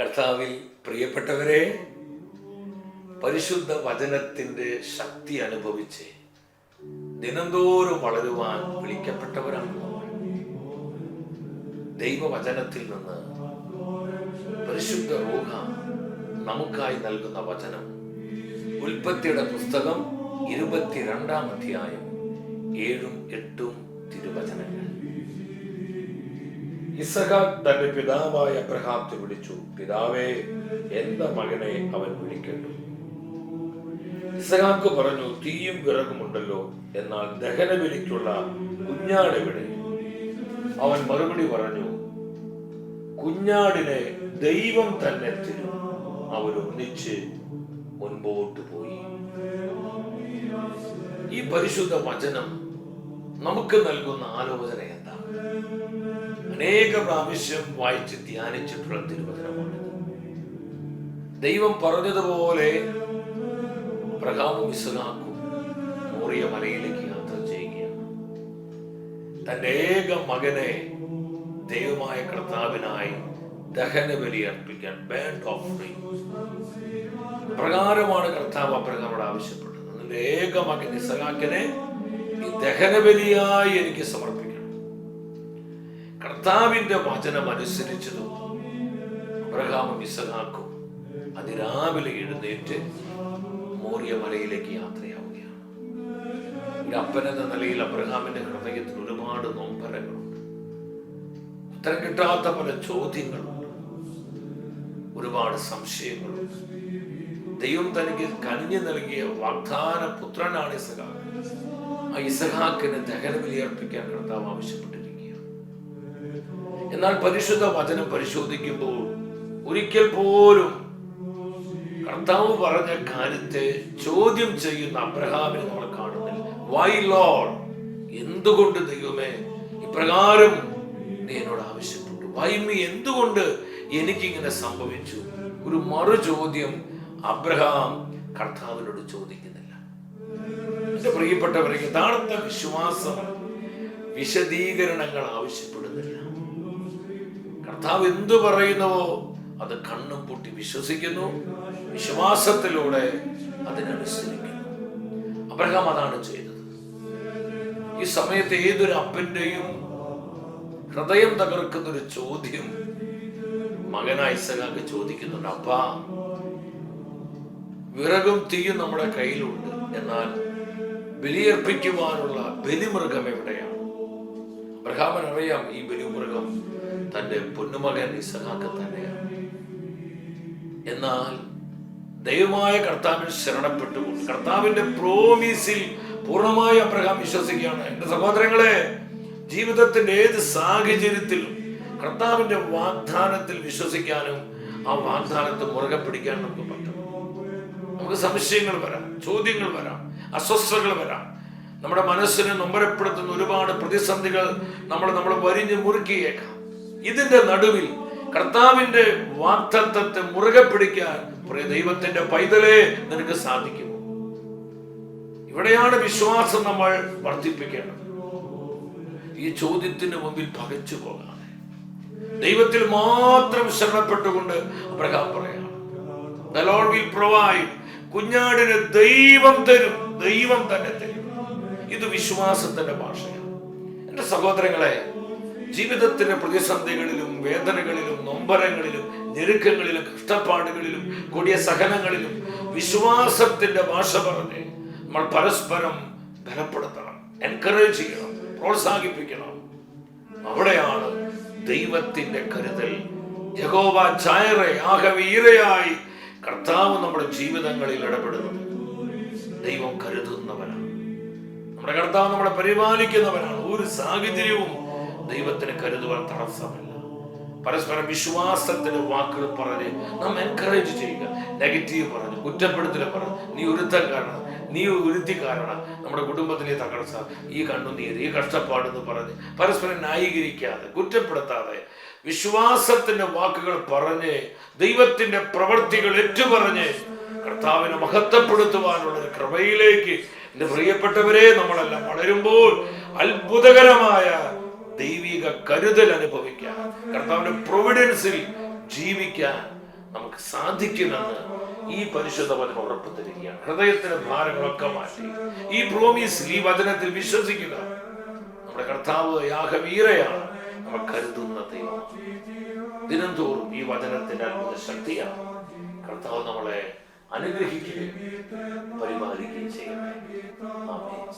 കർത്താവിൽ പ്രിയപ്പെട്ടവരെ പരിശുദ്ധ വചനത്തിന്റെ ശക്തി അനുഭവിച്ച് ദിനംതോറും വളരുവാൻ വിളിക്കപ്പെട്ടവരാണ്. ദൈവവചനത്തിൽ നിന്ന് പരിശുദ്ധ റൂഹ നമുക്കായി നൽകുന്ന വചനം ഉൽപ്പത്തിയുടെ പുസ്തകം ഇരുപത്തിരണ്ടാം അധ്യായം ഏഴും എട്ടും തിരുവചനങ്ങൾ ഇസഹാക്ക് തന്റെ പിതാവായ അബ്രഹാത്തെ വിളിച്ചു പിതാവേ എന്റെ മകനെ അവൻ വിളിക്കട്ടു. ഇസഹാക്ക് പറഞ്ഞു തീയും വിറകുമുണ്ടല്ലോ എന്നാൽ ദഹനബലിക്കുള്ള കുഞ്ഞാടെവിടെ അവൻ മറുപടി പറഞ്ഞു കുഞ്ഞാടിനെ ദൈവം തന്നെ തരും. അവരൊന്നിച്ച് മുൻപോട്ട് പോയി. ഈ പരിശുദ്ധ വചനം നമുക്ക് നൽകുന്ന ആലോചന അനേക പ്രാവശ്യം വായിച്ച് ധ്യാനിച്ചിട്ടുള്ള തിരുവചനമാണിത് ദൈവം പറഞ്ഞതുപോലെ അബ്രഹാമും ഇസ്ഹാക്കും മോറിയ മലയിലേക്ക് യാത്ര ചെയ്യുകയാണ്. തന്റെ ഏക മകനെ ദൈവമായ കർത്താവിനായി ദഹനബലി അർപ്പിക്കാൻ ബാൻഡ് ഓഫറിംഗ് പ്രകാരമാണ് കർത്താവ് അബ്രഹാമോട് ആവശ്യപ്പെട്ടത്. നിന്റെ ഏക മകൻ ഇസഹാക്കിനെ ഈ ദഹന എനിക്ക് സമർപ്പിക്കണം കർത്താവിന്റെ വചനം അനുസരിച്ചതും അബ്രഹാമും ഇസഹാക്കും അതിരാവിലെ എഴുന്നേറ്റ് മോറിയ മലയിലേക്ക് യാത്രയാവുകയാണ്. ഒരു അപ്പൻ എന്ന നിലയിൽ അബ്രഹാമിന്റെ ഹൃദയത്തിൽ ഒരുപാട് നൊമ്പരങ്ങളുണ്ട്. ഉത്തരം കിട്ടാത്ത പല ചോദ്യങ്ങളുണ്ട് ഒരുപാട് സംശയങ്ങളുണ്ട് ദൈവം തനിക്ക് കനിഞ്ഞു നൽകിയ വാഗ്ദാന പുത്രനാണ് ഇസഹാക്ക്. ആ ഇസഹാക്കിന് കർത്താവ് ആവശ്യപ്പെട്ടിരിക്കുകയാണ് എന്നാൽ പരിശുദ്ധ വചനം പരിശോധിക്കുമ്പോൾ ഒരിക്കൽ പോലും കർത്താവ് പറഞ്ഞ കാര്യത്തെ ചോദ്യം ചെയ്യുന്ന അബ്രഹാമിനെ നമ്മൾ കാണുന്നില്ല. വൈ ലോഡ് എന്തുകൊണ്ട് ദൈവമേ ഇപ്രകാരം നീ എന്നോട് ആവശ്യപ്പെട്ടു? വൈ മീ എന്തുകൊണ്ട് എനിക്കിങ്ങനെ സംഭവിച്ചു? ഒരു മറു ചോദ്യം അബ്രഹാം കർത്താവിനോട് ചോദിക്കുന്നില്ല. പ്രിയപ്പെട്ടവരെ യഥാർത്ഥ വിശ്വാസം വിശദീകരണങ്ങൾ ആവശ്യപ്പെടുന്നില്ല. കർത്താവ് എന്തു പറയുന്നുവോ അത് കണ്ണും പൂട്ടി വിശ്വസിക്കുന്നു. വിശ്വാസത്തിലൂടെ അതിനനുസരിക്കുന്നു അബ്രഹാം അതാണ് ചെയ്തത്. ഈ സമയത്ത് ഏതൊരു അപ്പന്റെയും ഹൃദയം തകർക്കുന്ന ഒരു ചോദ്യം മകനായ ഇസഹാക്ക് ചോദിക്കുന്നുണ്ട്. അപ്പ വിറകും തീയും നമ്മുടെ കയ്യിലുണ്ട്. എന്നാൽ ബലിയർപ്പിക്കുവാനുള്ള ബലിമൃഗം എവിടെയാണ്? അബ്രഹാമൻ അറിയാം ഈ ബലിമൃഗം തന്റെ പൊന്നുമകൻ ഇസഹാക്ക് തന്നെയാണ് എന്നാൽ ദൈവമായ കർത്താവിൽ ശരണപ്പെട്ടു കർത്താവിന്റെ പ്രോമിസിൽ പൂർണമായി അബ്രഹാം വിശ്വസിക്കുകയാണ്. എന്റെ സഹോദരങ്ങളെ ജീവിതത്തിന്റെ ഏത് സാഹചര്യത്തിലും കർത്താവിന്റെ വാഗ്ദാനത്തിൽ വിശ്വസിക്കാനും ആ വാഗ്ദാനത്തെ മുറുകെ പിടിക്കാൻ നമുക്ക് പറ്റും. നമുക്ക് സംശയങ്ങൾ വരാം ചോദ്യങ്ങൾ വരാം അസ്വസ്ഥതകൾ വരാം. നമ്മുടെ മനസ്സിനെ നൊമ്പരപ്പെടുത്തുന്ന ഒരുപാട് പ്രതിസന്ധികൾ നമ്മൾ നമ്മൾ വരിഞ്ഞ് മുറുക്കിയേക്കാം. ഇതിന്റെ നടുവിൽ കർത്താവിന്റെ വാക്തത്വത്തെ മുറുകെ പിടിക്കാൻ പ്രിയ ദൈവത്തിന്റെ പൈതലേ നിനക്ക് സാധിക്കും. ഇവിടെയാണ് വിശ്വാസം നമ്മൾ വർദ്ധിപ്പിക്കേണ്ടത്. ഈ ചോദ്യത്തിന് മുമ്പിൽ പകച്ചു പോകാതെ ദൈവത്തിൽ മാത്രം ശരണപ്പെട്ടുകൊണ്ട് അബ്രഹാം Lord will provide. കുഞ്ഞാടിന് ദൈവം തരും. ദൈവം തന്നെ തരും. ഇത് വിശ്വാസത്തിന്റെ ഭാഷയാണ്. എന്റെ സഹോദരങ്ങളെ ജീവിതത്തിന്റെ പ്രതിസന്ധികളിലും വേദനകളിലും നൊമ്പരങ്ങളിലും ഞെരുക്കങ്ങളിലും കഷ്ടപ്പാടുകളിലും കൂടിയ സഹനങ്ങളിലും വിശ്വാസത്തിന്റെ ഭാഷ പറഞ്ഞ് നമ്മൾ പരസ്പരം ബലപ്പെടുത്തണം എൻകറേജ് ചെയ്യണം പ്രോത്സാഹിപ്പിക്കണം. അവിടെയാണ് ദൈവത്തിന്റെ കരുതൽ. യഹോവ ചായറെ ആകവീരയായി കർത്താവ് നമ്മുടെ ജീവിതങ്ങളിൽ ഇടപെടുന്നത്. ദൈവം കരുതുന്നവനാണ്. നമ്മുടെ കർത്താവ് നമ്മളെ പരിപാലിക്കുന്നവനാണ്. ഒരു സാഹചര്യവും ദൈവത്തിന് കരുതുവാൻ തടസ്സമില്ല. പരസ്പരം വിശ്വാസത്തിന് വാക്കുകൾ പറഞ്ഞ് നാം എൻകറേജ് ചെയ്യുക. നെഗറ്റീവ് പറഞ്ഞ് കുറ്റപ്പെടുത്തൽ പറഞ്ഞ് നീ ഒരുത്തൻ കാരണം നീ ഒരുത്തി കാരണം നമ്മുടെ കുടുംബത്തിലെ തകർച്ച ഈ കണ്ണുനീര് ഈ കഷ്ടപ്പാടെന്ന് പറഞ്ഞ് പരസ്പരം ന്യായീകരിക്കാതെ കുറ്റപ്പെടുത്താതെ വിശ്വാസത്തിന്റെ വാക്കുകൾ പറഞ്ഞ് ദൈവത്തിന്റെ പ്രവൃത്തികൾ ഏറ്റുപറഞ്ഞ് കർത്താവിനെ മഹത്വപ്പെടുത്തുവാനുള്ള ഒരു കൃപയിലേക്ക് എന്റെ പ്രിയപ്പെട്ടവരെ നമ്മളെല്ലാം വളരുമ്പോൾ അത്ഭുതകരമായ ദൈവിക കരുതൽ അനുഭവിക്കാൻ കർത്താവിന്റെ പ്രൊവിഡൻസിൽ ജീവിക്കാൻ നമുക്ക് സാധിക്കുമെന്ന് ഈ പരിശുദ്ധ വചനം ഉറപ്പ് തരികയാണ്. ഹൃദയത്തിന് ഭാരങ്ങളൊക്കെ മാറ്റി. ഈ പ്രോമിസ് ഈ വചനത്തിൽ വിശ്വസിക്കുക. നമ്മുടെ കർത്താവ് യാഗവീരയാണ് നമ്മൾ കരുതുന്ന ദൈവം. ദിനംതോറും ഈ വചനത്തിന്റെ അത്ഭുത ശക്തിയാണ്. കർത്താവ് നമ്മളെ അനുഗ്രഹിക്കുകയും പരിപാലിക്കുകയും ചെയ്യുന്നത്